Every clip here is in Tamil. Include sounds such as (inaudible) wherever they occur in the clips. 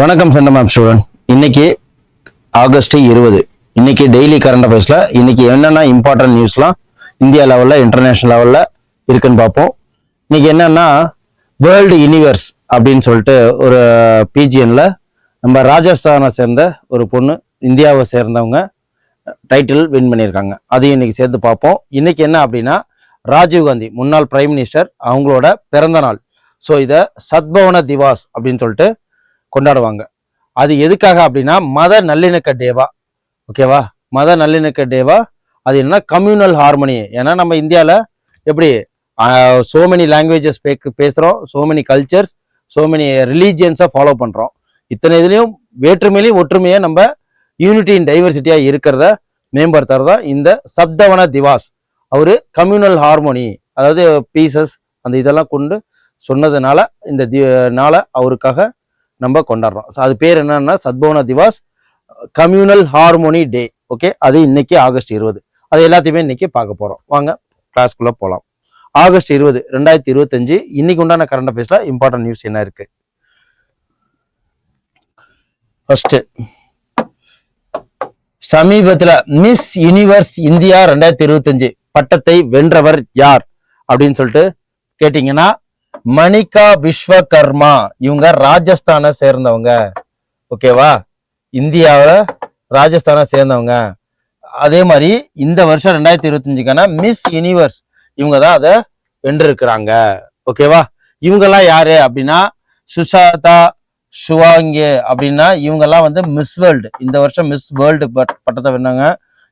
வணக்கம் சென்ட மேம் ஸ்டூடெண்ட் இன்னைக்கு ஆகஸ்ட் இருபது. இன்னைக்கு டெய்லி கரண்ட் அஃபேர்ஸ்ல இன்னைக்கு என்னென்ன இம்பார்ட்டன்ட் நியூஸ்லாம் இந்தியா லெவல்ல இன்டர்நேஷனல் லெவல்ல இருக்குன்னு பார்ப்போம். இன்னைக்கு என்னன்னா வேர்ல்டு யூனிவர்ஸ் அப்படின்னு சொல்லிட்டு ஒரு பிஜிஎன்ல நம்ம ராஜஸ்தானை சேர்ந்த ஒரு பொண்ணு இந்தியாவை சேர்ந்தவங்க டைட்டில் வின் பண்ணியிருக்காங்க. அதையும் இன்னைக்கு சேர்த்து பார்ப்போம். இன்னைக்கு என்ன அப்படின்னா ராஜீவ் காந்தி முன்னாள் பிரைம் மினிஸ்டர் அவங்களோட பிறந்த நாள். ஸோ இதை சத்பவன திவாஸ் அப்படின்னு சொல்லிட்டு கொண்டாடுவாங்க. அது எதுக்காக அப்படின்னா மத நல்லிணக்க டேவா. ஓகேவா மத நல்லிணக்க டேவா அது என்ன கம்யூனல் ஹார்மனி ஏன்னா நம்ம இந்தியாவில் எப்படி சோ மெனி லாங்குவேஜஸ் பேசுகிறோம் so many cultures so many ரிலீஜியன்ஸை follow பண்ணுறோம் இத்தனை இதுலேயும் வேற்றுமையிலையும் ஒற்றுமையை நம்ம யூனிட்டி இன் டைவர்சிட்டியாக இருக்கிறத மேம்படுத்துறதா இந்த சப்தவன திவாஸ். அவர் கம்யூனல் ஹார்மோனி அதாவது பீசஸ் அந்த இதெல்லாம் கொண்டு சொன்னதுனால இந்த தி நாளை அவருக்காக நம்ம கொண்டாடுறோம். ஸோ அது பேர் என்னன்னா Sadbhavana Diwas communal harmony day okay அது இன்னைக்கு ஆகஸ்ட் இருபது. அது எல்லாத்தையுமே இன்னைக்கு பார்க்க போகிறோம் வாங்க கிளாஸ்க்குள்ளே போகலாம் ஆகஸ்ட் இருபது ரெண்டாயிரத்தி இருபத்தஞ்சு. இன்னைக்கு உண்டான கரண்ட் அஃபேர்ஸில் இம்பார்ட்டன்ட் நியூஸ் என்ன இருக்கு? ஃபர்ஸ்ட் சமீபத்தில் மிஸ் யூனிவர்ஸ் இந்தியா ரெண்டாயிரத்தி இருபத்தஞ்சு. பட்டத்தை வென்றவர் யார்? அப்படின்னு சொல்லிட்டு கேட்டீங்கன்னா மணிகா விஸ்வகர்மா. இவங்க ராஜஸ்தானை சேர்ந்தவங்க. ஓகேவா இந்தியாவில் ராஜஸ்தானை சேர்ந்தவங்க. அதே மாதிரி இந்த வருஷம் ரெண்டாயிரத்தி இருபத்தஞ்சுக்கான மிஸ் யூனிவர்ஸ் இவங்க தான் அதை வென்றிருக்கிறாங்க. ஓகேவா இவங்கெல்லாம் யாரு அப்படின்னா சுஷாதா சுவாங்கே அப்படின்னா இவங்கெல்லாம் வந்து மிஸ் வேர்ல்டு இந்த வருஷம் மிஸ் வேர்ல்டு பட்டத்தை வென்னாங்க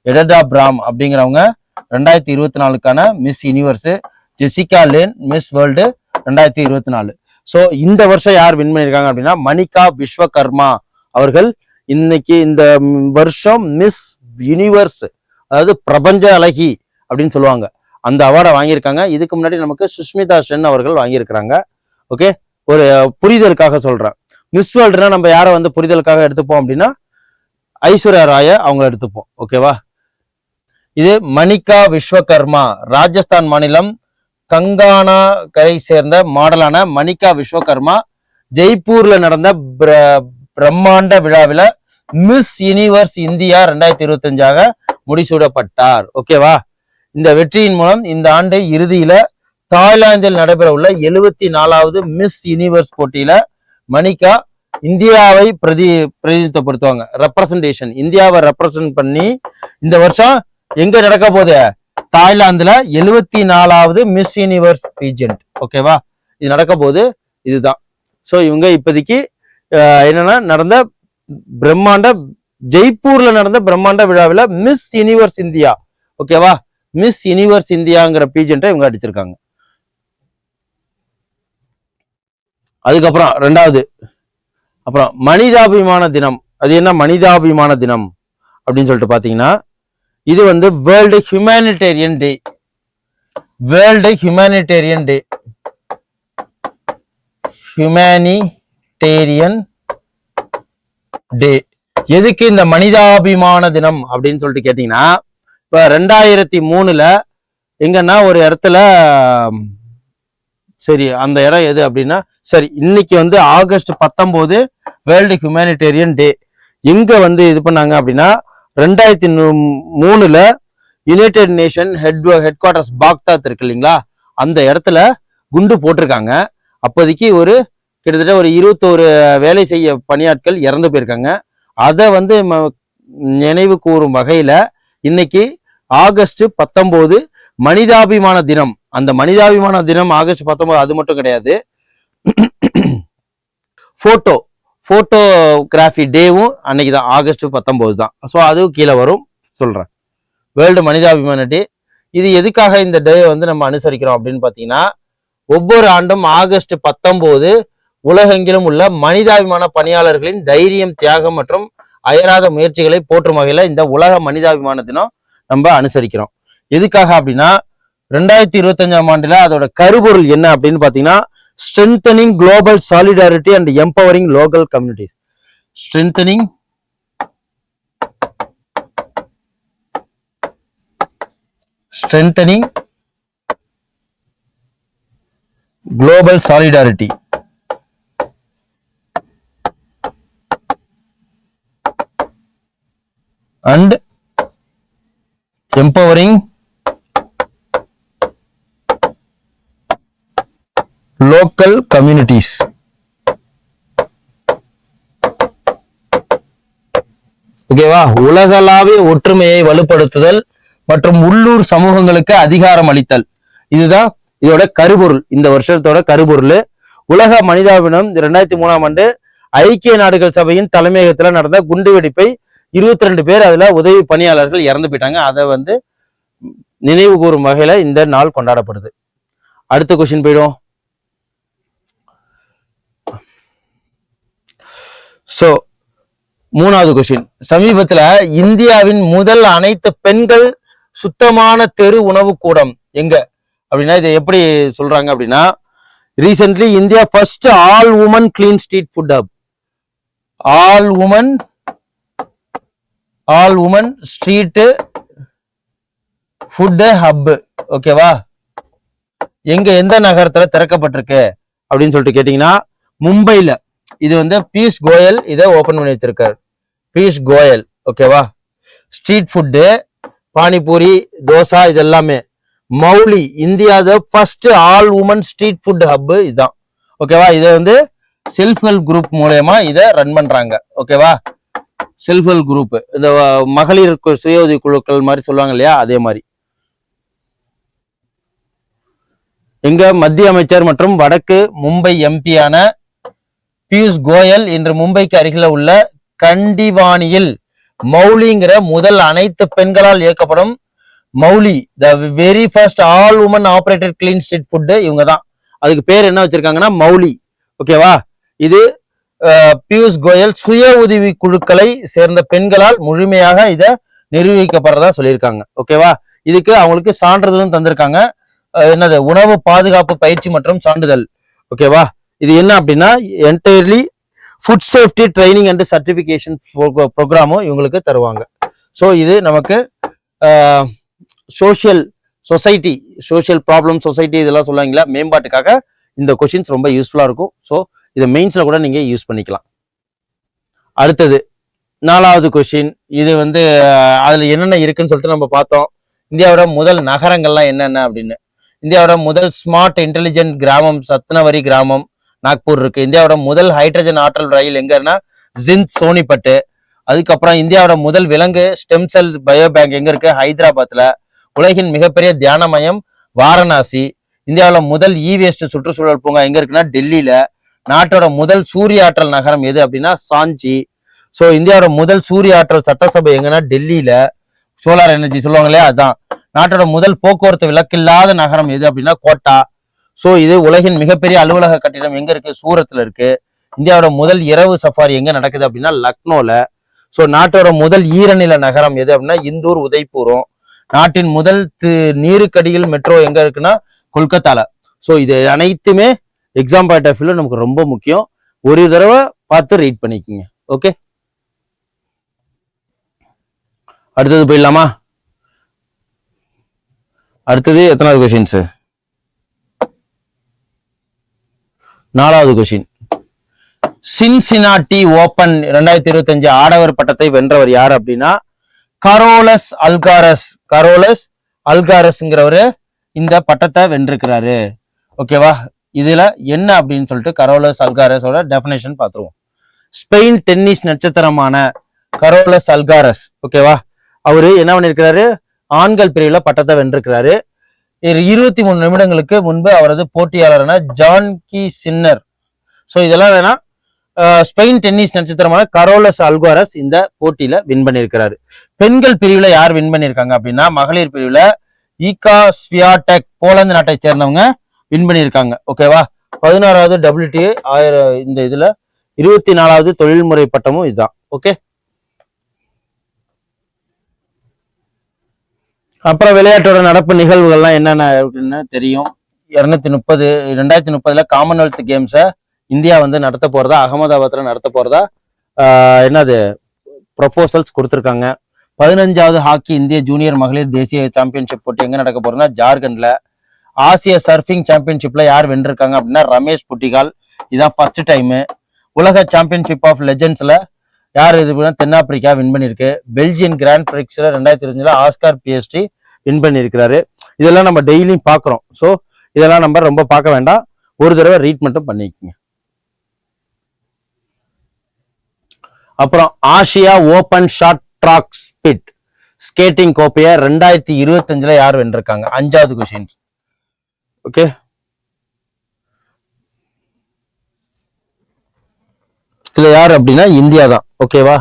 எடடா பிராம் அப்படிங்கிறவங்க ரெண்டாயிரத்தி இருபத்தி நாலுக்கான Miss Universe Jessica Lane Miss World ரெண்டாயிரத்தி இருபத்தி நாலு. ஸோ இந்த வருஷம் யார் வின் பண்ணியிருக்காங்க அப்படின்னா மணிகா விஸ்வகர்மா அவர்கள். இன்னைக்கு இந்த வருஷம் மிஸ் யூனிவர்ஸ் அதாவது பிரபஞ்ச அழகி அப்படின்னு சொல்லுவாங்க. அந்த அவார்டை வாங்கியிருக்காங்க. இதுக்கு முன்னாடி நமக்கு சுஷ்மிதா சென் அவர்கள் வாங்கியிருக்கிறாங்க. ஓகே ஒரு புரிதலுக்காக சொல்றேன். மிஸ் வேர்ல்டுனா நம்ம யாரை வந்து புரிதலுக்காக எடுத்துப்போம் அப்படின்னா ஐஸ்வர்யா ராய அவங்க எடுத்துப்போம். ஓகேவா இது மணிகா விஸ்வகர்மா ராஜஸ்தான் மாநிலம் கங்கானா கரை சேர்ந்த மாடலான மணிகா விஸ்வகர்மா ஜெய்ப்பூர்ல நடந்த பிர- பிரம்மாண்ட விழாவில் மிஸ் யூனிவர்ஸ் இந்தியா ரெண்டாயிரத்தி இருபத்தஞ்சாக முடிசூடப்பட்டார். ஓகேவா இந்த வெற்றியின் மூலம் இந்த ஆண்டு இறுதியில தாய்லாந்தில் நடைபெற உள்ள எழுபத்தி நாலாவது மிஸ் யூனிவர்ஸ் போட்டியில மணிகா இந்தியாவை பிரதி பிரதிநிதித்துவப்படுத்துவாங்க. ரெப்ரசன்டேஷன் இந்தியாவை ரெப்ரசன்ட் பண்ணி இந்த வருஷம் எங்க நடக்க போகுது? தாய்லாந்துல எழுவத்தி நாலாவது மிஸ் யூனிவர்ஸ் பீஜென்ட் ஓகேவா இது நடக்க போகுது. இதுதான். ஸோ இவங்க இப்போதைக்கு என்னன்னா நடந்த பிரம்மாண்ட ஜெய்ப்பூர்ல நடந்த பிரம்மாண்ட விழாவில் மிஸ் யூனிவர்ஸ் இந்தியா ஓகேவா மிஸ் யூனிவர்ஸ் இந்தியாங்கிற பீஜென்ட்டை இவங்க அடிச்சிருக்காங்க. அதுக்கப்புறம் ரெண்டாவது. அப்புறம் மனிதாபிமான தினம். அது என்ன? மனிதாபிமான தினம். அப்படின்னு சொல்லிட்டு பாத்தீங்கன்னா இது வந்து world humanitarian day world humanitarian day humanitarian day எதுக்கு இந்த மனிதாபிமான தினம் அப்படின்னு சொல்லிட்டு கேட்டீங்கன்னா இப்போ ரெண்டாயிரத்தி மூணுல எங்கன்னா ஒரு இடத்துல சரி அந்த இடம் எது அப்படின்னா சரி இன்னைக்கு வந்து ஆகஸ்ட் பத்தொம்போது வேர்ல்டு ஹியூமனிடேரியன் டே எங்க வந்து இது பண்ணாங்க அப்படின்னா ரெண்டாயிரத்தி மூணுல United Nation head headquarters Baghdad இருக்கு இல்லைங்களா? அந்த இடத்துல குண்டு போட்டிருக்காங்க. அப்போதைக்கு ஒரு கிட்டத்தட்ட ஒரு இருபத்தோரு வேலை செய்ய பணியாட்கள் இறந்து போயிருக்காங்க. அதை வந்து ம- நினைவு கூறும் வகையில இன்னைக்கு ஆகஸ்ட் பத்தொம்போது மனிதாபிமான தினம். அந்த மனிதாபிமான தினம் ஆகஸ்ட் பத்தொன்பது அது மட்டும் கிடையாது. (clears throat) போட்டோ ஃபோட்டோகிராஃபி டேவும் அன்னைக்கு தான் ஆகஸ்ட் பத்தொம்போது தான். ஸோ அதுவும் கீழே வரும் சொல்கிறேன் வேர்ல்டு மனிதாபிமான டே இது எதுக்காக இந்த டே வந்து நம்ம அனுசரிக்கிறோம் அப்படின்னு பார்த்தீங்கன்னா ஒவ்வொரு ஆண்டும் ஆகஸ்ட் பத்தொம்போது உலகெங்கிலும் உள்ள மனிதாபிமான பணியாளர்களின் தைரியம் தியாகம் மற்றும் அயராத முயற்சிகளை போற்றும் வகையில் இந்த உலக மனிதாபிமான தினம் நம்ம அனுசரிக்கிறோம். எதுக்காக அப்படின்னா ரெண்டாயிரத்தி இருபத்தஞ்சாம் ஆண்டுல அதோட கருபொருள் என்ன அப்படின்னு பார்த்தீங்கன்னா strengthening global solidarity and empowering local communities. Strengthening. Strengthening. Global solidarity. And empowering. Local communities ஓகேவா உலகளாவிய ஒற்றுமையை வலுப்படுத்துதல் மற்றும் உள்ளூர் சமூகங்களுக்கு அதிகாரம் அளித்தல். இதுதான் இதோட கருப்பொருள் இந்த வருஷத்தோட கருப்பொருள் உலக மனிதாபினம் இரண்டாயிரத்தி மூணாம் ஆண்டு ஐக்கிய நாடுகள் சபையின் தலைமையகத்துல நடந்த குண்டுவெடிப்பை இருபத்தி ரெண்டு பேர் அதுல உதவி பணியாளர்கள் இறந்து போயிட்டாங்க. அதை வந்து நினைவு கூறும் வகையில இந்த நாள் கொண்டாடப்படுது. அடுத்த கொஸ்டின் போயிடும் ஸோ மூணாவது கொஸ்டின் சமீபத்துல இந்தியாவின் முதல் அனைத்து பெண்கள் சுத்தமான தெரு உணவு கூடம் எங்க? அப்படின்னா இதை எப்படி சொல்றாங்க அப்படின்னா recently India first all women clean street food hub all women all women street food hub ஓகேவா எங்க எந்த நகரத்துல திறக்கப்பட்டிருக்கு? அப்படின்னு சொல்லிட்டு கேட்டீங்கன்னா மும்பைல. இது வந்து பீஸ் கோயல் இதை ஓபன் பண்ணி வச்சிருக்காரு. பீஸ் கோயல் ஓகேவா ஸ்ட்ரீட் ஃபுட்டு பானிபூரி தோசா இது எல்லாமே Mauli இந்தியாத first all women street food hub இதுதான் ஓகேவா இதை வந்து செல்ஃப் ஹெல்ப் குரூப் மூலயமா இதை ரன் பண்றாங்க. ஓகேவா செல்ஃப் ஹெல்ப் குரூப் இந்த மகளிர் கு- சுய உதவி குழுக்கள் மாதிரி சொல்லுவாங்க இல்லையா? அதே மாதிரி. எங்க மத்திய அமைச்சர் மற்றும் வடக்கு மும்பை எம்பியான பியூஷ் கோயல் இன்று மும்பைக்கு அருகில உள்ள கண்டிவானியில் மௌலிங்கிற முதல் அனைத்து பெண்களால் இயக்கப்படும் Mauli the very first all women operated clean street food இவங்க தான் அதுக்கு பேர் என்ன வச்சிருக்காங்கன்னா மௌலி. ஓகேவா இது பியூஷ் கோயல் சுய உதவி குழுக்களை சேர்ந்த பெண்களால் முழுமையாக இதை நிர்வகிக்கப்படுறதா சொல்லியிருக்காங்க. ஓகேவா இதுக்கு அவங்களுக்கு சான்றிதழும் தந்திருக்காங்க. என்னது? உணவு பாதுகாப்பு பயிற்சி மற்றும் சான்றிதழ். ஓகேவா இது என்ன அப்படின்னா entirely food safety training and certification ப்ரோக்ராமும் இவங்களுக்கு தருவாங்க. ஸோ இது நமக்கு social society social problem society இதெல்லாம் சொல்லுவாங்களா மேம்பாட்டுக்காக இந்த கொஷின்ஸ் ரொம்ப யூஸ்ஃபுல்லாக இருக்கும். ஸோ இதை மெயின்ஸில் கூட நீங்கள் யூஸ் பண்ணிக்கலாம். அடுத்தது நாலாவது கொஷின் இது வந்து அதில் என்னென்ன இருக்குன்னு சொல்லிட்டு நம்ம பார்த்தோம். இந்தியாவோட முதல் நகரங்கள்லாம் என்னென்ன அப்படின்னு. இந்தியாவோட முதல் ஸ்மார்ட் இன்டெலிஜென்ட் கிராமம் சத்னவரி கிராமம். நாக்பூர் இருக்கு. இந்தியாவோட முதல் ஹைட்ரஜன் ஆற்றல் ரயில் எங்கன்னா ஜிந்த் சோனிபட்டு. அதுக்கப்புறம் இந்தியாவோட முதல் விலங்கு ஸ்டெம் செல் பயோ பேங்க் எங்க இருக்கு? ஹைதராபாத்ல. உலகின் மிகப்பெரிய தியான மையம் வாரணாசி. இந்தியாவில் முதல் இ வேஸ்ட் சுற்றுச்சூழல் பூங்கா எங்க இருக்குன்னா டெல்லியில. நாட்டோட முதல் சூரிய ஆற்றல் நகரம் எது அப்படின்னா சாஞ்சி. ஸோ இந்தியாவோட முதல் சூரிய ஆற்றல் சட்டசபை எங்கன்னா டெல்லியில. சோலார் எனர்ஜி சொல்லுவாங்க இல்லையா? அதான். நாட்டோட முதல் போக்குவரத்து விளக்கில்லாத நகரம் எது அப்படின்னா கோட்டா. ஸோ இது உலகின் மிகப்பெரிய அலுவலக கட்டிடம் எங்க இருக்கு? சூரத்தில் இருக்கு. இந்தியாவோட முதல் இரவு சஃபாரி எங்க நடக்குது அப்படின்னா லக்னோல. ஸோ நாட்டோட முதல் ஈரநில நகரம் எது அப்படின்னா இந்தூர் உதய்பூரும். நாட்டின் முதல் தி- நீருக்கடியில் மெட்ரோ எங்க இருக்குன்னா கொல்கத்தால. ஸோ இது அனைத்துமே எக்ஸாம் பாயிண்ட் ஆஃப் வியூல நமக்கு ரொம்ப முக்கியம். ஒரு தடவை பார்த்து ரீட் பண்ணிக்கோங்க. ஓகே அடுத்தது போயிடலாமா? அடுத்தது எத்தனாவது கொஷின்ஸு நாலாவது கொஷின் சின்சினாட்டி ஓபன் ரெண்டாயிரத்தி இருபத்தஞ்சு ஆடவர் பட்டத்தை வென்றவர் யார் அப்படின்னா கரோலஸ் அல்காரஸ் கரோலஸ் அல்காரஸ்ங்கிறவரு இந்த பட்டத்தை வென்றிருக்கிறாரு. ஓகேவா இதுல என்ன அப்படின்னு சொல்லிட்டு கரோலஸ் அல்காரஸோட டெஃபினேஷன் பார்த்துருவோம் ஸ்பெயின் டென்னிஸ் நட்சத்திரமான கரோலஸ் அல்காரஸ் ஓகேவா அவரு என்ன பண்ணிருக்கிறாரு? ஆண்கள் பிரிவுல பட்டத்தை வென்றிருக்கிறாரு. இருபத்தி மூணு நிமிடங்களுக்கு முன்பு அவரது போட்டியாளரான ஜான் கி. சின்னர். ஸோ இதெல்லாம் வேணா ஸ்பெயின் டென்னிஸ் நட்சத்திரமான கரோலஸ் அல்காரஸ் இந்த போட்டியில வின் பண்ணியிருக்கிறாரு. பெண்கள் பிரிவுல யார் வின் பண்ணியிருக்காங்க அப்படின்னா மகளிர் பிரிவுல ஈகா ஸ்வியாடெக் போலந்து நாட்டை சேர்ந்தவங்க வின் பண்ணியிருக்காங்க. ஓகேவா பதினாறாவது டபிள்யூடி ஆயிரம் இந்த இதுல இருபத்தி நாலாவது தொழில்முறை பட்டமும் இதுதான். ஓகே அப்புறம் விளையாட்டோட நடப்பு நிகழ்வுகள்லாம் என்னென்ன இருக்குன்னு தெரியும். இரநூத்தி முப்பது ரெண்டாயிரத்தி முப்பதுல காமன்வெல்த் கேம்ஸை இந்தியா வந்து நடத்த போறதா அகமதாபாத்ல நடத்த போறதா என்னது ப்ரொபோசல்ஸ் கொடுத்துருக்காங்க. பதினஞ்சாவது ஹாக்கி இந்திய ஜூனியர் மகளிர் தேசிய சாம்பியன்ஷிப் போட்டி எங்கே நடக்க போறதுன்னா ஜார்க்கண்ட்ல. ஆசிய சர்ஃபிங் சாம்பியன்ஷிப்ல யார் வென்றிருக்காங்க அப்படின்னா ரமேஷ் புட்டிகால். இதான் ஃபர்ஸ்ட் டைமு உலக சாம்பியன்ஷிப் ஆஃப் லெஜெண்ட்ஸில் யார் இது பண்ணா தென்னாப்பிரிக்கா வின் பண்ணியிருக்கு. பெல்ஜியன் கிராண்ட் பிரிக்ஸில் ரெண்டாயிரத்தி இருபஞ்சுல ஆஸ்கார் பிஎஸ்டி வின் பண்ணியிருக்கிறாரு. இதெல்லாம் நம்ம டெய்லியும் பார்க்குறோம். ஸோ இதெல்லாம் நம்ம ரொம்ப பார்க்க வேண்டாம். ஒரு தடவை ரீட் மட்டும் பண்ணிக்கோங்க. அப்புறம் Asia open short track speed. Skating கோப்பையை ரெண்டாயிரத்தி இருபத்தஞ்சில் யார் வென்றிருக்காங்க? அஞ்சாவது கொஷின்ஸ் ஓகே இதுல யார் அப்படின்னா இந்தியா தான். ஓகேவா?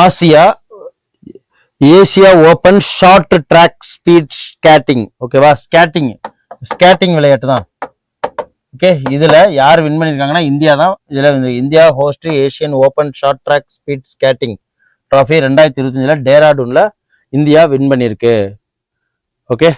Asia Asia open short track speed skating. ஓகேவா? ஸ்கேட்டிங். ஸ்கேட்டிங் விளையாட்டு தான். ஓகே? இதுல யார் வின் பண்ணிருக்காங்கன்னா இந்தியா தான். இதுல India host Asian open short track speed skating trophy ரெண்டாயிரத்தி இருபத்தஞ்சுல டேராடூன்ல இந்தியா வின் பண்ணியிருக்கு. ஓகே?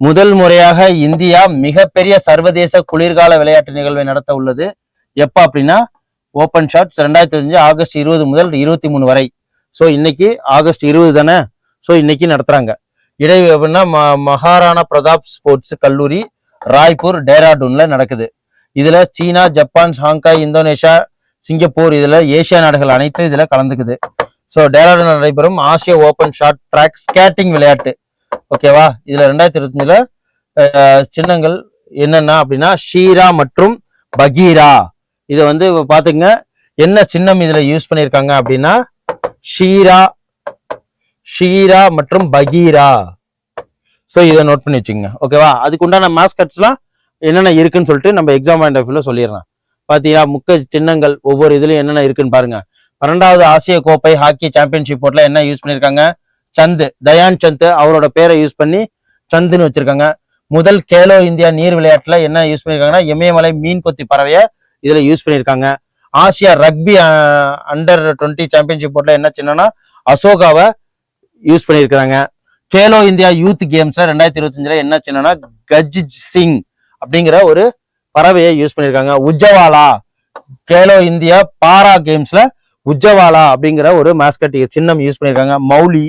முதல் முறையாக இந்தியா மிகப்பெரிய சர்வதேச குளிர்கால விளையாட்டு நிகழ்வை நடத்த உள்ளது. எப்போ அப்படின்னா ஓப்பன் ஷாட் ரெண்டாயிரத்தி அஞ்சு ஆகஸ்ட் இருபது முதல் இருபத்தி மூணு வரை. ஸோ இன்னைக்கு ஆகஸ்ட் இருபது தானே? ஸோ இன்னைக்கு நடத்துறாங்க. இடை அப்படின்னா ம- மகாராணா பிரதாப் ஸ்போர்ட்ஸ் கல்லூரி ராய்ப்பூர் டேராடூன்ல நடக்குது. இதுல சீனா ஜப்பான் ஹாங்காய் இந்தோனேஷியா சிங்கப்பூர் இதுல ஏசியா நாடுகள் அனைத்தும் இதுல கலந்துக்குது. ஸோ டேராடூன்ல நடைபெறும் ஆசிய ஓப்பன் ஷார்ட் ட்ராக் ஸ்கேட்டிங் விளையாட்டு. ஓகேவா? இதுல ரெண்டாயிரத்தி இருபத்தஞ்சுல சின்னங்கள் என்னென்ன அப்படின்னா ஷீரா மற்றும் பகீரா. இதை வந்து பாத்துங்க என்ன சின்னம் இதுல யூஸ் பண்ணியிருக்காங்க அப்படின்னா ஷீரா ஷீரா மற்றும் பகீரா. ஸோ இதை நோட் பண்ணி வச்சுங்க ஓகேவா? அதுக்கு உண்டான மாஸ்கட்ஸ்லாம் என்னென்ன இருக்குன்னு சொல்லிட்டு நம்ம எக்ஸாம் பாயிண்ட் ஆஃப் வியூல பார்த்தீங்கன்னா முக்க சின்னங்கள் ஒவ்வொரு இதுலையும் என்னென்ன இருக்குன்னு பாருங்க. பன்னெண்டாவது ஆசிய கோப்பை ஹாக்கி சாம்பியன்ஷிப் போட்டில் என்ன யூஸ் பண்ணியிருக்காங்க? சந்து தயான் சந்த் அவரோட பேரை யூஸ் பண்ணி சந்துன்னு வச்சிருக்காங்க. முதல் கேலோ இந்தியா நீர் விளையாட்டுல என்ன யூஸ் பண்ணியிருக்காங்கன்னா இமயமலை மீன் கொத்தி பறவைய இதுல யூஸ் பண்ணியிருக்காங்க Asia rugby under twenty championship போர்ட்ல என்ன சின்னன்னா அசோகாவை யூஸ் பண்ணியிருக்கிறாங்க கேலோ இந்தியா யூத் கேம்ஸ்ல ரெண்டாயிரத்தி இருபத்தஞ்சுல என்ன சின்னன்னா கஜ் சிங் அப்படிங்கிற ஒரு பறவையை யூஸ் பண்ணியிருக்காங்க உஜ்ஜவாலா கேலோ இந்தியா பாரா கேம்ஸ்ல உஜ்ஜவாலா அப்படிங்கிற ஒரு மாஸ்கட் சின்னம் யூஸ் பண்ணியிருக்காங்க மௌலி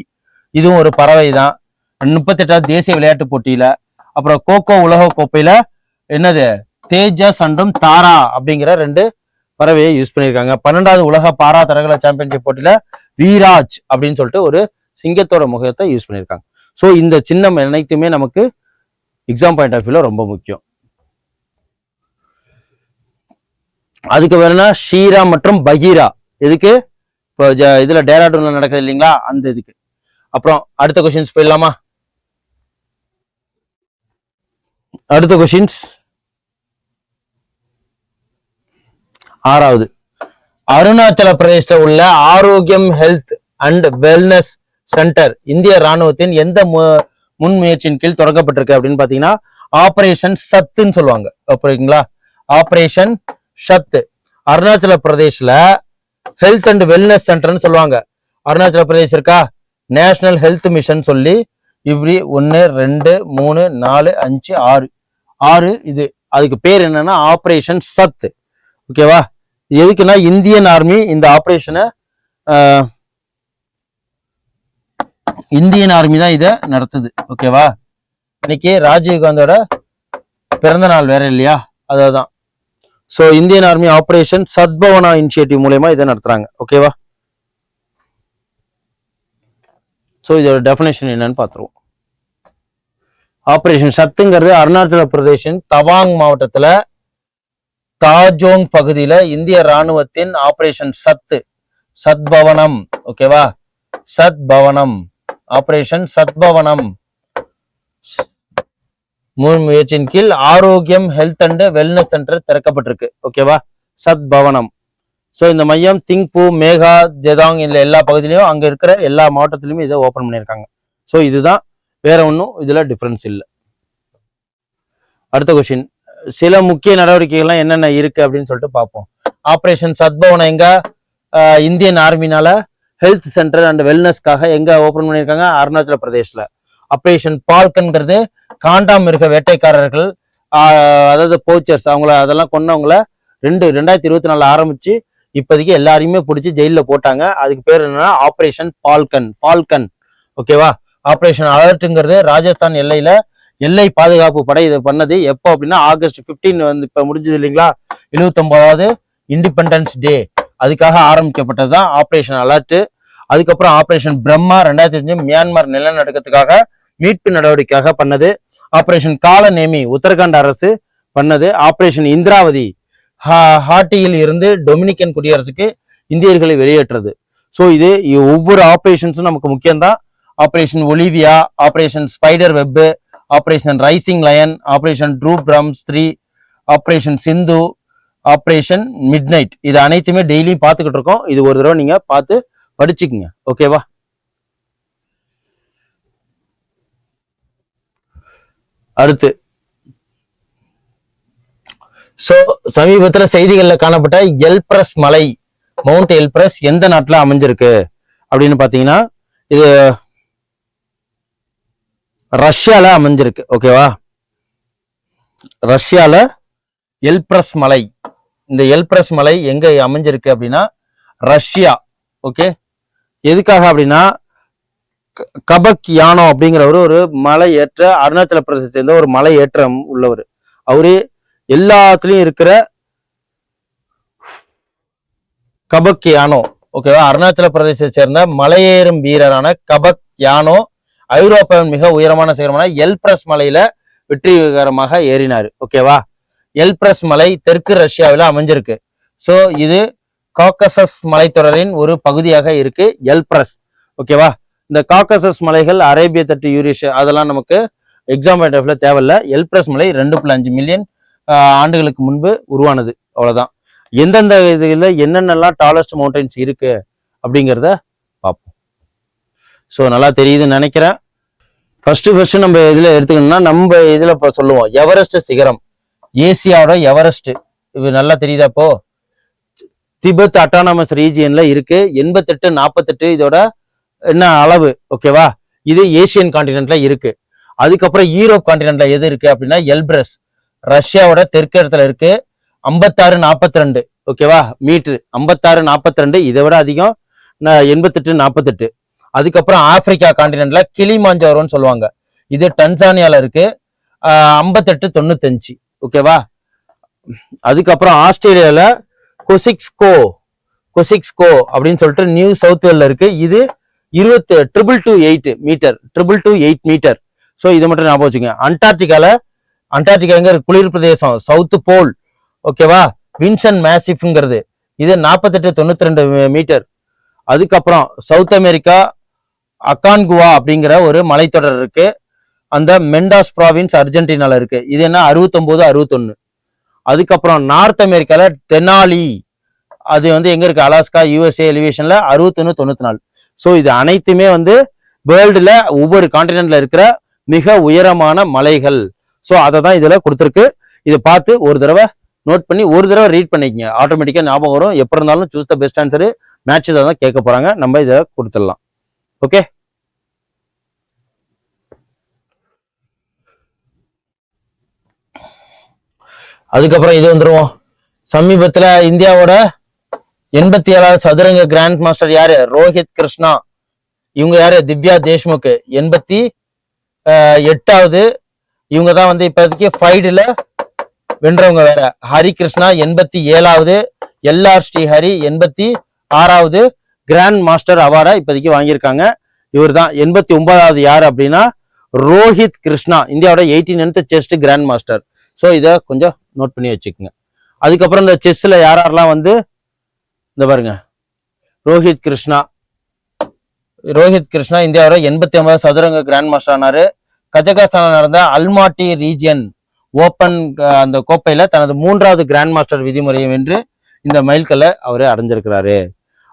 இதுவும் ஒரு பறவை தான் முப்பத்தெட்டாவது தேசிய விளையாட்டு போட்டியில அப்புறம் கோகோ உலக கோப்பையில என்னது? தேஜஸ் அண்டும் தாரா அப்படிங்கிற ரெண்டு பறவையை யூஸ் பண்ணியிருக்காங்க. பன்னெண்டாவது உலக பாரா தடகள சாம்பியன்ஷிப் போட்டியில வீராஜ் அப்படின்னு சொல்லிட்டு ஒரு சிங்கத்தோட முகத்தை யூஸ் பண்ணியிருக்காங்க. ஸோ இந்த சின்னம் அனைத்துமே நமக்கு எக்ஸாம் பாயிண்ட் ஆஃப் வியூல ரொம்ப முக்கியம். அதுக்கு வேணா ஷீரா மற்றும் பகீரா. எதுக்கு? இப்போ ஜ- இதுல டேராடூன்ல நடக்குது இல்லைங்களா? அந்த இதுக்கு. அப்புறம் அடுத்த கொஷின்ஸ் போயிடலாமா? அடுத்த கொஷின்ஸ் ஆறாவது. அருணாச்சல பிரதேசல உள்ள ஆரோக்கியம் ஹெல்த் அண்ட் வெல்னஸ் சென்டர் இந்திய ராணுவத்தின் எந்த மு- முன்முயற்சியின் கீழ் தொடங்கப்பட்டிருக்கு அப்படின்னு பாத்தீங்கன்னா ஆபரேஷன் சத்துன்னு சொல்லுவாங்க. ஓகேங்களா ஆபரேஷன் சத்து. அருணாச்சல பிரதேஷ்ல ஹெல்த் அண்ட் வெல்னஸ் சென்டர்னு சொல்லுவாங்க. அருணாச்சல பிரதேஷ் இருக்கா? நேஷனல் ஹெல்த் மிஷன் சொல்லி இப்படி ஒன்று ரெண்டு மூணு நாலு அஞ்சு ஆறு. ஆறு இது. அதுக்கு பேர் என்னன்னா ஆபரேஷன் சத். ஓகேவா? எதுக்குன்னா இந்தியன் ஆர்மி இந்த ஆபரேஷனை இந்தியன் ஆர்மி தான் இதை நடத்துது. ஓகேவா? இன்னைக்கு ராஜீவ் காந்தியோட பிறந்த நாள் வேற இல்லையா? அதான் so Indian army operation Sadbhavana initiative மூலயமா இதை நடத்துறாங்க. ஓகேவா? ஸோ இதோட டெஃபினேஷன் என்னன்னு பார்த்துருவோம். ஆப்ரேஷன் சத்துங்கிறது அருணாச்சல பிரதேஷின் தவாங் மாவட்டத்துல தாஜோங் பகுதியில இந்திய ராணுவத்தின் ஆப்ரேஷன் சத்து சத்பவனம் ஓகேவா சத்பவனம் ஆப்ரேஷன் சத்பவனம். முன்முயற்சியின் கீழ் ஆரோக்கியம் ஹெல்த் அண்ட் வெல்னஸ் சென்டர் திறக்கப்பட்டிருக்கு ஓகேவா சத்பவனம். ஸோ இந்த மையம் திங்பூ மேகா ஜெதாங் இந்த எல்லா பகுதியிலையும் அங்கே இருக்கிற எல்லா மாவட்டத்திலையுமே இதை ஓப்பன் பண்ணியிருக்காங்க. ஸோ இதுதான் வேற ஒன்றும் இதில் டிஃப்ரென்ஸ் இல்லை. அடுத்த கொஸ்டின் சில முக்கிய நடவடிக்கைகள்லாம் என்னென்ன இருக்கு அப்படின்னு சொல்லிட்டு பார்ப்போம். ஆப்ரேஷன் சத்பவனம் எங்க? இந்தியன் ஆர்மினால ஹெல்த் சென்டர் அண்ட் வெல்னஸ்க்காக எங்க ஓபன் பண்ணியிருக்காங்க? அருணாச்சல பிரதேஷ்ல. ஆப்ரேஷன் பால்கன்கிறது காண்டாம் இருக்க வேட்டைக்காரர்கள் அதாவது போச்சர்ஸ் அவங்கள அதெல்லாம் கொன்னவங்கள ரெண்டு ரெண்டாயிரத்தி இருபத்தி நாலு ஆரம்பிச்சு இப்போதைக்கு எல்லாரையுமே பிடிச்சி ஜெயிலில் போட்டாங்க. அதுக்கு பேர் என்னன்னா ஆப்ரேஷன் பால்கன் ஃபால்கன் ஓகேவா ஆப்ரேஷன் அலர்ட்டுங்கிறது ராஜஸ்தான் எல்லையில எல்லை பாதுகாப்பு படை இதை பண்ணது. எப்போ அப்படின்னா ஆகஸ்ட் 15 வந்து இப்போ முடிஞ்சது இல்லைங்களா? எழுபத்தொன்பதாவது இண்டிபெண்டன்ஸ் டே அதுக்காக ஆரம்பிக்கப்பட்டது தான் ஆப்ரேஷன் அலர்ட் அதுக்கப்புறம் ஆப்ரேஷன் பிரம்மா ரெண்டாயிரத்தி அஞ்சு மியான்மர் நிலநடுக்கத்துக்காக மீட்பு நடவடிக்கையாக பண்ணது. ஆப்ரேஷன் காலநேமி உத்தரகாண்ட் அரசு பண்ணது. ஆப்ரேஷன் இந்திராவதி ஹாட்டியில் இருந்து டொமினிக்கன் குடியரசுக்கு இந்தியர்களை வெளியேற்றுறது ஸோ இது ஒவ்வொரு ஆப்ரேஷன்ஸும் நமக்கு முக்கியம்தான். Operation Olivia operation spider web operation rising lion operation true promise three operation Sindhu operation midnight இது அனைத்துமே டெய்லியும் பார்த்துக்கிட்டு இருக்கோம். இது ஒரு தடவை நீங்கள் பார்த்து படிச்சுக்குங்க. ஓகேவா அடுத்து. ஸோ சமீபத்தில் செய்திகளில் காணப்பட்ட எல்பிரஸ் மலை மவுண்ட் எல்பிரஸ் எந்த நாட்டில் அமைஞ்சிருக்கு? அப்படின்னு பார்த்தீங்கன்னா இது ரஷ்யால அமைஞ்சிருக்கு ஓகேவா ரஷ்யால எல்பிரஸ் மலை இந்த எல்பிரஸ் மலை எங்க அமைஞ்சிருக்கு அப்படின்னா ரஷ்யா ஓகே எதுக்காக அப்படின்னா க- கபக் யானோ அப்படிங்கிறவர் ஒரு மலை ஏற்ற அருணாச்சல பிரதேசத்தை சேர்ந்த ஒரு மலை ஏற்றம் உள்ளவர். அவரு எல்லாத்துலேயும் இருக்கிற கபக் யானோ ஓகேவா அருணாச்சல பிரதேசத்தை சேர்ந்த மலையேறும் வீரரான கபக் யானோ ஐரோப்பாவின் மிக உயரமான சிகரமான எல்பிரஸ் மலையில வெற்றிகரமாக ஏறினார் ஓகேவா எல்பிரஸ் மலை தெற்கு ரஷ்யாவில் அமைஞ்சிருக்கு. ஸோ இது காக்கசஸ் மலைத்தொடரின் ஒரு பகுதியாக இருக்கு எல்பிரஸ் ஓகேவா இந்த காக்கசஸ் மலைகள் அரேபிய தட்டு யூரிஷ் அதெல்லாம் நமக்கு எக்ஸாம் டைப்ல தேவையில்ல. எல்பிரஸ் மலை ரெண்டு புள்ளி அஞ்சு மில்லியன் ஆண்டுகளுக்கு முன்பு உருவானது. அவ்வளோதான் எந்தெந்த இதில் என்னென்னலாம் டாலஸ்ட் மவுண்டன்ஸ் இருக்கு அப்படிங்கிறத பார்ப்போம். ஸோ நல்லா தெரியுதுன்னு நினைக்கிறேன். ஃபர்ஸ்ட் ஃபர்ஸ்ட் நம்ம இதில் எடுத்துக்கணும்னா நம்ம இதில் இப்போ சொல்லுவோம். எவரெஸ்ட் சிகரம். ஏசியாவோட எவரெஸ்ட் இது நல்லா தெரியுதா இப்போ? திபெத் அட்டானமஸ் ரீஜியன்ல இருக்கு. எண்பத்தெட்டு நாற்பத்தெட்டு இதோட என்ன அளவு? ஓகேவா இது ஏசியன் காண்டினென்ட்ல இருக்கு. அதுக்கப்புறம் யூரோப் காண்டினென்ட்ல எது இருக்கு அப்படின்னா எல்பிரஸ் ரஷ்யாவோட தெற்கு இடத்துல இருக்கு. ஐம்பத்தாறு நாற்பத்தி ரெண்டு ஓகேவா மீட்ரு. ஐம்பத்தாறு நாற்பத்தி ரெண்டு இதை விட அதிகம். எண்பத்தெட்டு நாற்பத்தெட்டு அதுக்கப்புறம் ஆப்பிரிக்கா காண்டினென்ட்ல கிளிமாஞ்சோரோன்னு சொல்லுவாங்க. இது டன்சானியால இருக்கு. ஐம்பத்தெட்டு தொண்ணூத்தஞ்சு. ஓகேவா அதுக்கப்புறம் ஆஸ்திரேலியால கொசிக்ஸ்கோ. கொசிக்ஸ்கோ அப்படின்னு சொல்லிட்டு நியூ சவுத் வேல்ல இருக்கு. இது இருபத்து triple two eight metre triple two eight metre so இதை மட்டும் ஞாபகம் வச்சுங்க அண்டார்டிகால அண்டார்டிகா எங்க இருக்கு? குளிர் பிரதேசம் சவுத் போல். ஓகேவா வின்சன் மேசிஃப்ங்கிறது இது நாற்பத்தெட்டு தொண்ணூத்தி ரெண்டு மீட்டர். அதுக்கப்புறம் சவுத் அமெரிக்கா அக்கான்குவா அப்படிங்கிற ஒரு மலைத்தொடர் இருக்கு. அந்த மெண்டாஸ் ப்ராவின்ஸ் அர்ஜென்டினால இருக்கு. இது என்ன? அறுபத்தொன்பது அறுபத்தொன்னு அதுக்கப்புறம் நார்த் அமெரிக்கால தெனாலி. அது வந்து எங்க இருக்கு? அலாஸ்கா யூஎஸ்ஏ எலிவேஷன்ல அறுபத்தொன்னு தொண்ணூத்தி நாலு ஸோ இது அனைத்துமே வந்து வேர்ல்டுல ஒவ்வொரு கான்டினென்ட்ல இருக்கிற மிக உயரமான மலைகள். ஸோ அதை தான் இதுல கொடுத்துருக்கு. இதை பார்த்து ஒரு தடவை நோட் பண்ணி ஒரு தடவை ரீட் பண்ணிக்கங்க. ஆட்டோமேட்டிக்கா ஞாபகம் வரும். எப்ப இருந்தாலும் choose the best answer match இதை தான் கேட்க போறாங்க. நம்ம இதை கொடுத்துடலாம். ஓகே அதுக்கப்புறம் இது வந்துருவோம். சமீபத்துல இந்தியாவோட எண்பத்தி ஏழாவது சதுரங்க கிராண்ட் மாஸ்டர் யாரு? ரோஹித் கிருஷ்ணா. இவங்க யாரு? திவ்யா தேஷ்முக் எண்பத்தி எட்டாவது இவங்க தான் வந்து இப்போதைக்கு ஃபைடில் வென்றவங்க வேற. ஹரி கிருஷ்ணா எண்பத்தி ஏழாவது எல்ஆர் ஸ்ரீஹரி எண்பத்தி ஆறாவது கிராண்ட் மாஸ்டர் அவார்டை இப்போதைக்கு வாங்கியிருக்காங்க. இவர் தான் எண்பத்தி ஒன்பதாவது யார் அப்படின்னா ரோஹித் கிருஷ்ணா இந்தியாவோட eighteen ninth chess grand master so இதை கொஞ்சம் நோட் பண்ணி வச்சுக்கோங்க. அதுக்கப்புறம் இந்த செஸ்ஸில் யார் யாரெல்லாம் வந்து இந்த பாருங்க ரோஹித் கிருஷ்ணா. ரோஹித் கிருஷ்ணா இந்தியாவோட எண்பத்தி ஒன்பது சதுரங்க கிராண்ட் மாஸ்டர் ஆனாரு. கஜகஸ்தானில் நடந்த அல்மாட்டி ரீஜியன் ஓப்பன் அந்த கோப்பையில தனது மூன்றாவது கிராண்ட் மாஸ்டர் விதிமுறையை வென்று இந்த மைல்கல்லை அவர் அடைஞ்சிருக்கிறாரு.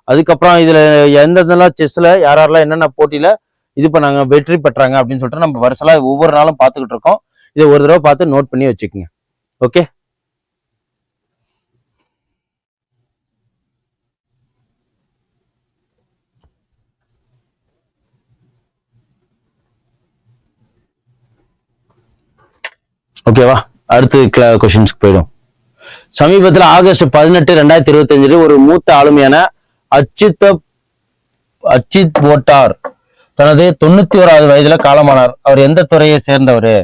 அதுக்கப்புறம் இதுல எந்தெந்தெல்லாம் செஸ்ல யார் யாரெல்லாம் என்னென்ன போட்டியில இது பண்ணாங்க வெற்றி பெற்றாங்க அப்படின்னு சொல்லிட்டு நம்ம வருஷலா ஒவ்வொரு நாளும் பார்த்துக்கிட்டு இருக்கோம். இதை ஒரு தடவை பார்த்து நோட் பண்ணி வச்சுக்கோங்க. ஓகே ஓகேவா அடுத்து கொஸ்டின்ஸ்க்கு போயிடும் சமீபத்தில் ஆகஸ்ட் பதினெட்டு ரெண்டாயிரத்தி இருபத்தஞ்சில் ஒரு மூத்த ஆளுமையான அச்சித்த அச்சித் போட்டார். தனது தொண்ணூத்தி ஓராவது வயதுல காலமானார். அவர் எந்த துறையை சேர்ந்தவர்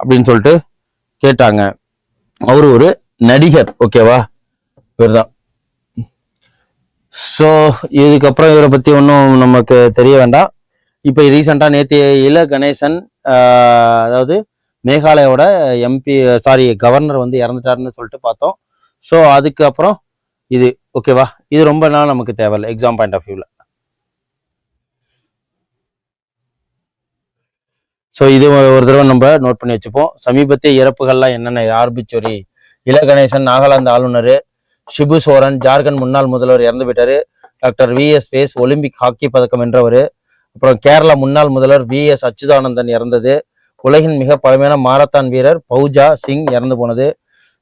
அப்படின்னு சொல்லிட்டு கேட்டாங்க. அவர் ஒரு நடிகர். ஓகேவா இவர்தான். ஸோ இதுக்கப்புறம் இவரை பத்தி ஒன்றும் நமக்கு தெரிய வேண்டாம். இப்போ ரீசெண்டாக நேற்று இல கணேசன் அதாவது மேகாலயோட எம்பி சாரி கவர்னர் வந்து இறந்துட்டாருன்னு சொல்லிட்டு பார்த்தோம். ஸோ அதுக்கப்புறம் இது ஓகேவா இது ரொம்ப நாள் நமக்கு தேவையில்லை எக்ஸாம் பாயிண்ட் ஆஃப் வியூவில் ஸோ இது ஒரு தடவை நம்ம நோட் பண்ணி வச்சுப்போம். சமீபத்திய இறப்புகள்லாம் என்னென்ன? ஆர்பிச்சோரி இல கணேசன் நாகாலாந்து ஆளுநர் ஷிபு சோரன் ஜார்க்கண்ட் முன்னாள் முதல்வர் இறந்து போயிட்டாரு டாக்டர் வி எஸ் வேஸ் ஒலிம்பிக் ஹாக்கி பதக்கம் வென்றவர். அப்புறம் கேரளா முன்னாள் முதல்வர் வி எஸ் அச்சுதானந்தன் இறந்தது. உலகின் மிக பழமையான மாரத்தான் வீரர் பௌஜா சிங் இறந்து போனது.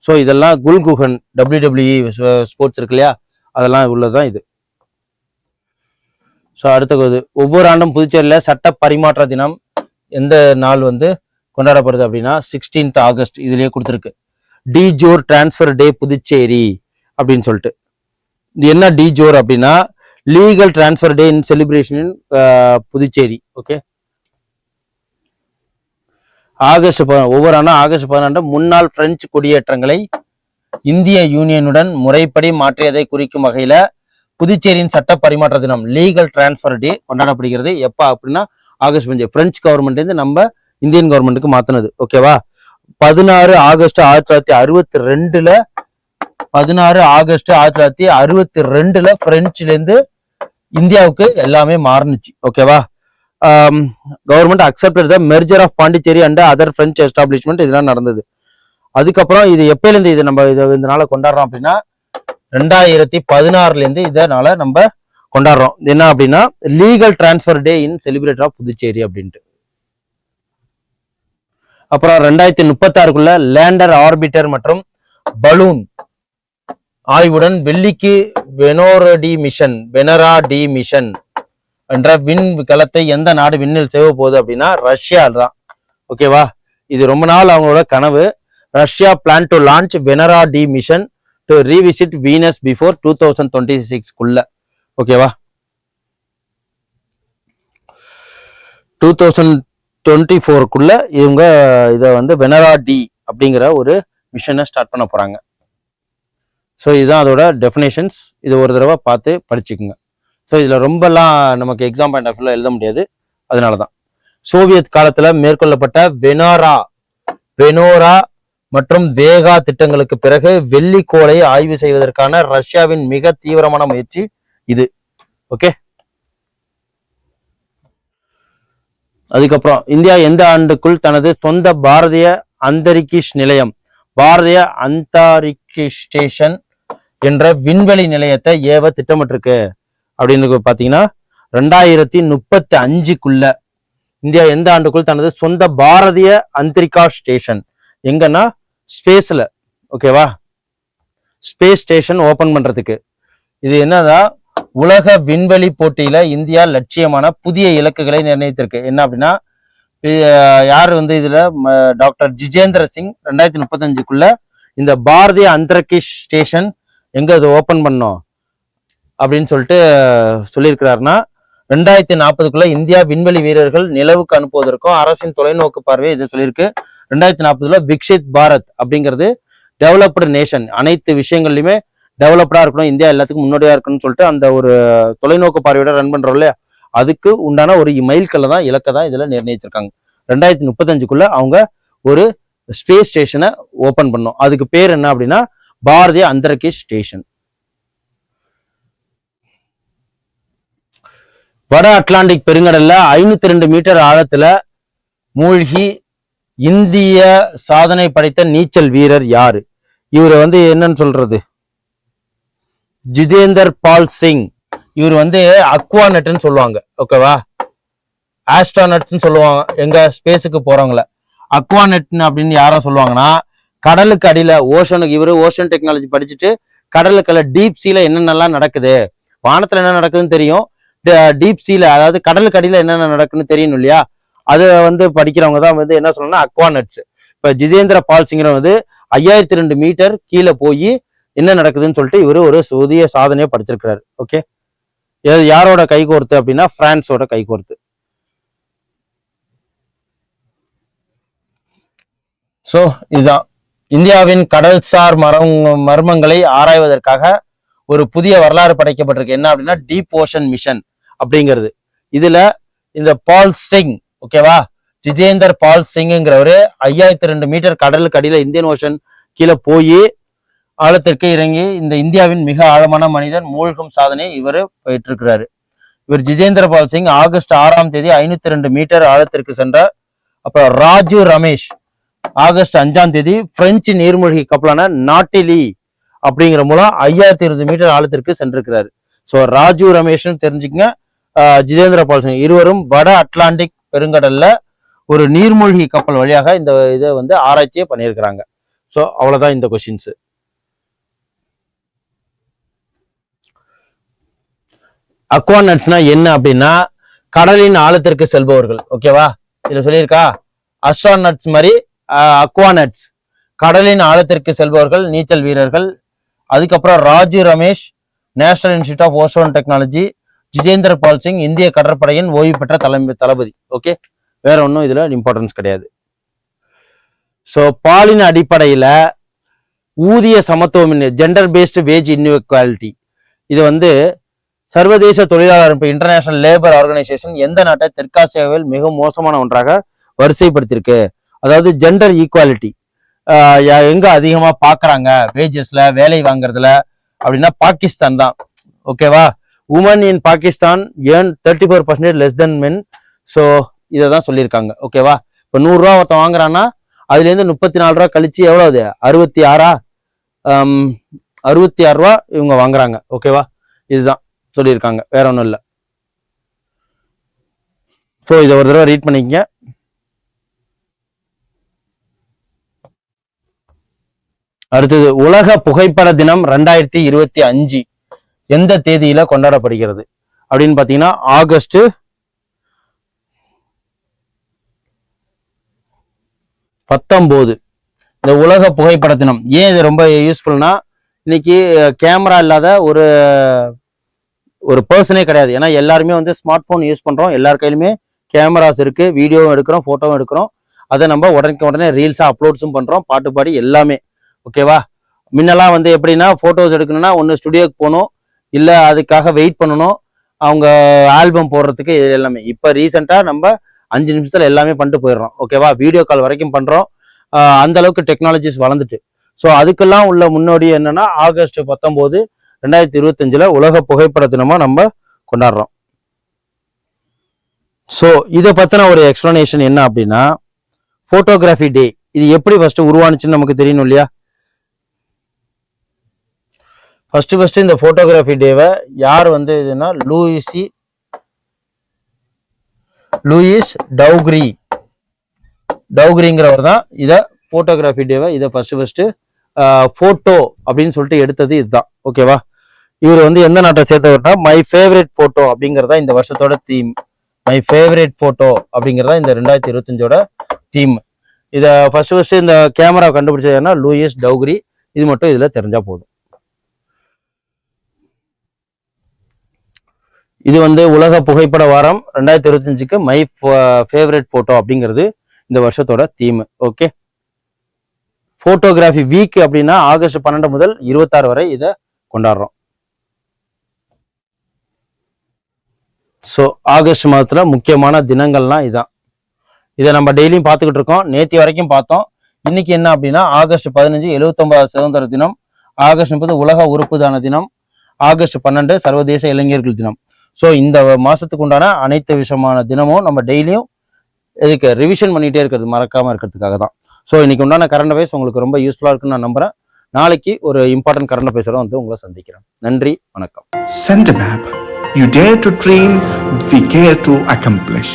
ஸோ இதெல்லாம் குல்குஹன் டபிள்யூடபிள்யூஇ ஸ்போர்ட்ஸ் இருக்கு இல்லையா? அதெல்லாம் உள்ளதுதான் இது. ஸோ அடுத்தது ஒவ்வொரு ஆண்டும் புதுச்சேரியில் சட்ட பரிமாற்ற தினம் எந்த நாள் வந்து கொண்டாடப்படுது அப்படின்னா சிக்ஸ்டீன்த் ஆகஸ்ட் இதுலேயே கொடுத்துருக்கு. De jure transfer day Puducherry அப்படின்னு சொல்லிட்டு. இது என்ன டி ஜோர் அப்படின்னா legal transfer day in celebration in Puducherry. Okay August ஒவ்வொரு ஆண்டும் ஆகஸ்ட் பதினாண்டு முன்னாள் பிரெஞ்சு குடியேற்றங்களை இந்திய யூனியனுடன் முறைப்படி மாற்றியதை குறிக்கும் வகையில புதுச்சேரியின் சட்ட பரிமாற்ற தினம் லீகல் டிரான்ஸ்ஃபர் டே கொண்டாடப்படுகிறது. எப்ப அப்படின்னா ஆகஸ்ட் பஞ்சு பிரெஞ்சு கவர்மெண்ட்லேருந்து நம்ம இந்தியன் கவர்மெண்ட்டுக்கு மாத்தினது. ஓகேவா பதினாறு ஆகஸ்ட் ஆயிரத்தி தொள்ளாயிரத்தி அறுபத்தி ரெண்டுல பதினாறு ஆகஸ்ட் ஆயிரத்தி தொள்ளாயிரத்தி அறுபத்தி ரெண்டுல பிரெஞ்சுல இருந்து இந்தியாவுக்கு எல்லாமே மாறுனுச்சு. ஓகேவா government accepted the merger of Pondicherry and other French establishment இதெல்லாம் நடந்தது. அதுக்கப்புறம் இது எப்பயிலேருந்து இது நம்ம இதை இதனால கொண்டாடுறோம் அப்படின்னா ரெண்டாயிரத்தி பதினாறுலேருந்து இதனால நம்ம கொண்டாடுறோம். இது என்ன அப்படின்னா legal transfer day in celebrate of Puducherry அப்படின்ட்டு. அப்புறம் ரெண்டாயிரத்தி முப்பத்தாறுக்குள்ள லேண்டர் ஆர்பிட்டர் மற்றும் பலூன் ஆய்வுடன் வெள்ளிக்கு வெனோரடி மிஷன் வெனரா டி மிஷன் என்ற விண் கலத்தை எந்த நாடு விண்ணில் செய்ய போகுது அப்படின்னா ரஷ்யா தான். ஓகேவா இது ரொம்ப நாள் அவங்களோட கனவு. Russia plan to launch Venera D mission to revisit Venus before two thousand twenty சிக்ஸ்க்குள்ள ஓகேவா டூ தௌசண்ட் டுவெண்ட்டி ஃபோருக்குள்ள இவங்க இதை வந்து வெனரா டி அப்படிங்கிற ஒரு மிஷனை ஸ்டார்ட் பண்ண போகிறாங்க ஸோ இதுதான் அதோட டெஃபினேஷன்ஸ் இது ஒரு தடவை பார்த்து படிச்சுக்குங்க. ஸோ இதில் ரொம்பலாம் நமக்கு எக்ஸாம் பாயிண்ட் ஆஃப் வியூவில் எழுத முடியாது. அதனால தான் சோவியத் காலத்தில் மேற்கொள்ளப்பட்ட வெனோரா வெனோரா மற்றும் வேகா திட்டங்களுக்கு பிறகு வெள்ளிக்கோளை ஆய்வு செய்வதற்கான ரஷ்யாவின் மிக தீவிரமான முயற்சி இது. ஓகே அதுக்கப்புறம் இந்தியா எந்த ஆண்டுக்குள் தனது சொந்த பாரதிய அந்தரிக்கிஷ் நிலையம் பாரதிய அந்தாரிக்கி ஸ்டேஷன் என்ற விண்வெளி நிலையத்தை ஏவ திட்டமிட்டிருக்கு? அப்படின்னு பார்த்தீங்கன்னா ரெண்டாயிரத்தி முப்பத்தி அஞ்சுக்குள்ள இந்தியா எந்த ஆண்டுக்குள் தனது சொந்த பாரதிய அந்தரிகா ஸ்டேஷன் எங்கன்னா ஸ்பேஸ்ல ஓகேவா? ஸ்பேஸ் ஸ்டேஷன் ஓபன் பண்றதுக்கு. இது என்னன்னா உலக விண்வெளி போட்டியில இந்தியா லட்சியமான புதிய இலக்குகளை நிர்ணயித்திருக்கு. என்ன அப்படின்னா யார் வந்து இதில் ம, டாக்டர் ஜிஜேந்திர சிங் ரெண்டாயிரத்தி முப்பத்தஞ்சுக்குள்ள இந்த பாரதிய அந்தரிக்ஷ் ஸ்டேஷன் எங்கே அது ஓப்பன் பண்ணோம்? அப்படின்னு சொல்லிட்டு சொல்லியிருக்கிறாருன்னா ரெண்டாயிரத்தி நாற்பதுக்குள்ள இந்தியா விண்வெளி வீரர்கள் நிலவுக்கு அனுப்புவதற்கும் அரசின் தொலைநோக்கு பார்வை இது சொல்லியிருக்கு. ரெண்டாயிரத்தி நாற்பதுல விக்ஷித் பாரத் அப்படிங்கிறது டெவலப்டு நேஷன் அனைத்து விஷயங்கள்லையுமே டெவலப்டா இருக்கணும் இந்தியா எல்லாத்துக்கும் முன்னோடியா இருக்கணும்னு சொல்லிட்டு அந்த ஒரு தொலைநோக்கு பார்வையோட ரன் பண்றோம் இல்லையா? அதுக்கு உண்டான ஒரு மைல்கல்ல தான் இலக்கை தான் இதுல நிர்ணயிச்சிருக்காங்க. ரெண்டாயிரத்தி முப்பத்தஞ்சுக்குள்ள அவங்க ஒரு ஸ்பேஸ் ஸ்டேஷனை ஓபன் பண்ணும் அதுக்கு பேர் என்ன அப்படின்னா பாரதிய அந்தரகிஷ் ஸ்டேஷன் வட அட்லாண்டிக் பெருங்கடல்ல ஐநூத்தி ரெண்டு மீட்டர் ஆழத்துல மூழ்கி இந்திய சாதனை படைத்த நீச்சல் வீரர் யாரு? இவர் வந்து என்னன்னு சொல்றது? ஜிதேந்தர் பால் சிங். இவர் வந்து அக்வாநெட்னு சொல்லுவாங்க. ஓகேவா ஆஸ்ட்ரானட்ஸ்னு சொல்லுவாங்க. எங்க ஸ்பேஸுக்கு போறவங்கள. அக்வானெட்னு அப்படின்னு யாரும் சொல்லுவாங்கன்னா கடலுக்கு அடியில ஓஷனுக்கு இவரு ஓஷன் டெக்னாலஜி படிச்சுட்டு கடலுக்குள்ள டீப் சீல என்னென்னலாம் நடக்குது? வானத்துல என்ன நடக்குதுன்னு தெரியும். டீப் சீல அதாவது கடலுக்கு அடியில் என்னென்ன நடக்குன்னு தெரியணும் இல்லையா? அதை வந்து படிக்கிறவங்க தான் வந்து என்ன சொல்லணும்னா அக்வாநட்ஸ் இப்போ ஜிதேந்திர பால்சிங்கிற வந்து ஐயாயிரத்தி ரெண்டு மீட்டர் கீழே போய் என்ன நடக்குதுன்னு சொல்லிட்டு இவர் ஒரு சுதிய சாதனையை படிச்சிருக்கிறாரு. ஓகே யாரோட கைகோர்த்து அப்படின்னா பிரான்ஸோட கைகோர்த்து. ஸோ இதுதான். இந்தியாவின் கடல்சார் மரம் மர்மங்களை ஆராய்வதற்காக ஒரு புதிய வரலாறு படைக்கப்பட்டிருக்கு. என்ன அப்படின்னா டீப் ஓஷன் மிஷன் அப்படிங்கிறது. இதுல இந்த பால் சிங் ஓகேவா ஜிஜேந்தர் பால் சிங்ங்கிறவரு ஐயாயிரத்தி ரெண்டு மீட்டர் கடலுக்கு அடியில் இந்தியன் ஓஷன் கீழே போய் ஆழத்திற்கு இறங்கி இந்த இந்தியாவின் மிக ஆழமான மனிதன் மூழ்கும் சாதனை இவர் போயிட்டு இவர் ஜிஜேந்திர பால் சிங் ஆகஸ்ட் ஆறாம் தேதி ஐநூத்தி ரெண்டு மீட்டர் ஆழத்திற்கு சென்றார். அப்புறம் ராஜு ரமேஷ் ஆகஸ்ட் அஞ்சாம் தேதி பிரெஞ்சு நீர்மூழ்கி கப்பலான நாட்டிலி அப்படிங்கிற மூலம் ஐயாயிரத்தி இருபது மீட்டர் ஆழத்திற்கு சென்றிருக்கிறாரு. ஸோ ராஜு ரமேஷ்னு தெரிஞ்சுக்கங்க. ஜிதேந்திர பால் சிங் இருவரும் வட அட்லாண்டிக் பெருங்கடல்ல ஒரு நீர்மூழ்கி கப்பல் வழியாக இந்த இதை வந்து ஆராய்ச்சியை பண்ணியிருக்கிறாங்க. ஸோ அவ்வளோதான் இந்த கொஷின்ஸு அக்வானட்ஸ்னா என்ன அப்படின்னா கடலின் ஆழத்திற்கு செல்பவர்கள். ஓகேவா இதில் சொல்லியிருக்கா? அஸ்ட்ரானட்ஸ் மாதிரி அக்வானட்ஸ் கடலின் ஆழத்திற்கு செல்பவர்கள் நீச்சல் வீரர்கள். அதுக்கப்புறம் Raju Ramesh national institute of ocean technology Jitendra Pal Singh இந்திய கடற்படையின் ஓய்வு பெற்ற தலைமை தளபதி. ஓகே வேற ஒன்றும் இதுல இம்பார்ட்டன்ஸ் கிடையாது. ஸோ பாலின அடிப்படையில ஊதிய சமத்துவம் ஜெண்டர் பேஸ்டு வேஜ் இன்இக்வாலிட்டி இது வந்து சர்வதேச தொழிலாளர் அமைப்பு இன்டர்நேஷனல் லேபர் ஆர்கனைசேஷன் எந்த நாட்டை தெற்காசியாவில் மிக மோசமான ஒன்றாக வரிசைப்படுத்தியிருக்கு. அதாவது ஜெண்டர் ஈக்குவாலிட்டி எங்க அதிகமா பாக்குறாங்க? வேஜஸ்ல வேலை வாங்குறதுல அப்படின்னா பாகிஸ்தான் தான். ஓகேவா women in Pakistan earn thirty four percentage less than men so இதை தான் சொல்லியிருக்காங்க ஓகேவா இப்போ நூறுரூவா ஒருத்தன் வாங்குறான்னா அதுலேருந்து முப்பத்தி நாலு ரூபா கழிச்சு அது? அறுபத்தி ஆறா? அறுபத்தி ஆறு ரூபா இவங்க வாங்குறாங்க. ஓகேவா இதுதான் சொல்லியிருக்காங்க. வேற ஒன்றும் இல்லை. ஸோ இதை ஒரு தடவை ரீட் பண்ணிக்கங்க. அடுத்தது உலக புகைப்பட தினம் ரெண்டாயிரத்தி இருபத்தி அஞ்சு. எந்த தேதியில கொண்டாடப்படுகிறது? அப்படின்னு பாத்தீங்கன்னா ஆகஸ்ட் பத்தொம்போது. இந்த உலக புகைப்பட தினம். ஏன் இது ரொம்ப யூஸ்ஃபுல்னா இன்னைக்கு கேமரா இல்லாத ஒரு ஒரு பர்சனே கிடையாது. ஏன்னா எல்லாருமே வந்து ஸ்மார்ட் போன் யூஸ் பண்றோம். எல்லார் கையிலுமே கேமராஸ் இருக்கு. வீடியோவும் எடுக்கிறோம் போட்டோவும் எடுக்கிறோம். அதை நம்ம உடனே உடனே ரீல்ஸா அப்லோட்ஸும் பண்றோம். பாட்டு பாடி எல்லாமே. ஓகேவா முன்னெல்லாம் வந்து எப்படின்னா போட்டோஸ் எடுக்கணும்னா ஒன்று ஸ்டுடியோக்கு போகணும். இல்லை அதுக்காக வெயிட் பண்ணணும். அவங்க ஆல்பம் போடுறதுக்கு இது எல்லாமே. இப்போ ரீசெண்டாக நம்ம அஞ்சு நிமிஷத்தில் எல்லாமே பண்ணிட்டு போயிடுறோம். ஓகேவா வீடியோ கால் வரைக்கும் பண்ணுறோம் அந்த அளவுக்கு டெக்னாலஜிஸ் வளர்ந்துட்டு. ஸோ அதுக்கெல்லாம் உள்ள முன்னோடி என்னன்னா ஆகஸ்ட் பத்தொம்போது ரெண்டாயிரத்தி இருபத்தஞ்சில் உலக புகைப்பட தினமாக நம்ம கொண்டாடுறோம். ஸோ இதை பற்றின ஒரு எக்ஸ்ப்ளனேஷன் என்ன அப்படின்னா ஃபோட்டோகிராஃபி டே இது எப்படி ஃபஸ்ட்டு உருவானுச்சுன்னு நமக்கு தெரியணும் இல்லையா? ஃபஸ்ட்டு ஃபஸ்ட்டு இந்த ஃபோட்டோகிராஃபி டேவை யார் வந்து இதுன்னா லூயிசி லூயிஸ் டவுக்ரி டவுக்ரிங்கிறவர் தான் இதை ஃபோட்டோகிராஃபி டேவை இதை ஃபஸ்ட்டு ஃபஸ்ட்டு ஃபோட்டோ அப்படின்னு சொல்லிட்டு எடுத்தது இதுதான். ஓகேவா இவர் வந்து எந்த நாட்டை சேர்த்தவர்னா மை ஃபேவரட் ஃபோட்டோ அப்படிங்கிறதா இந்த வருஷத்தோட தீம் மை ஃபேவரட் ஃபோட்டோ அப்படிங்கிறதா இந்த ரெண்டாயிரத்தி இருபத்தஞ்சோட தீம் இதை ஃபஸ்ட்டு ஃபஸ்ட்டு இந்த கேமரா கண்டுபிடிச்சதுன்னா லூயிஸ் டவுக்ரி இது மட்டும் இதில் தெரிஞ்சால் போதும். இது வந்து உலக புகைப்பட வாரம் ரெண்டாயிரத்தி இருபத்தஞ்சுக்கு மை ஃபேவரட் போட்டோ அப்படிங்கிறது இந்த வருஷத்தோட தீம் ஓகே போட்டோகிராஃபி வீக் அப்படின்னா ஆகஸ்ட் பன்னெண்டு முதல் இருபத்தாறு வரை இதை கொண்டாடுறோம். ஸோ ஆகஸ்ட் மாதத்துல முக்கியமான தினங்கள்லாம் இதான். இதை நம்ம டெய்லியும் பார்த்துக்கிட்டு இருக்கோம். நேத்தி வரைக்கும் பார்த்தோம். இன்னைக்கு என்ன அப்படின்னா ஆகஸ்ட் பதினஞ்சு எழுபத்தொன்பதாவது சுதந்திர தினம் ஆகஸ்ட் முப்பது உலக உறுப்பு தான தினம் ஆகஸ்ட் பன்னெண்டு சர்வதேச இளைஞர்கள் தினம். ஸோ இந்த மாதத்துக்கு உண்டான அனைத்து விஷயமான தினமும் நம்ம டெய்லியும் இதுக்கு ரிவிஷன் பண்ணிகிட்டே இருக்கிறது மறக்காமல் இருக்கிறதுக்காக தான் ஸோ இன்றைக்கி உண்டான கரண்ட் அஃபேர்ஸ் உங்களுக்கு ரொம்ப யூஸ்ஃபுல்லாக இருக்குன்னு நான் நம்புகிறேன் நாளைக்கு ஒரு இம்பார்ட்டன்ட் கரண்ட் அஃபேர்ஸோட வந்து உங்களை சந்திக்கிறேன் நன்றி வணக்கம் send a map. You dare to dream, we care to accomplish.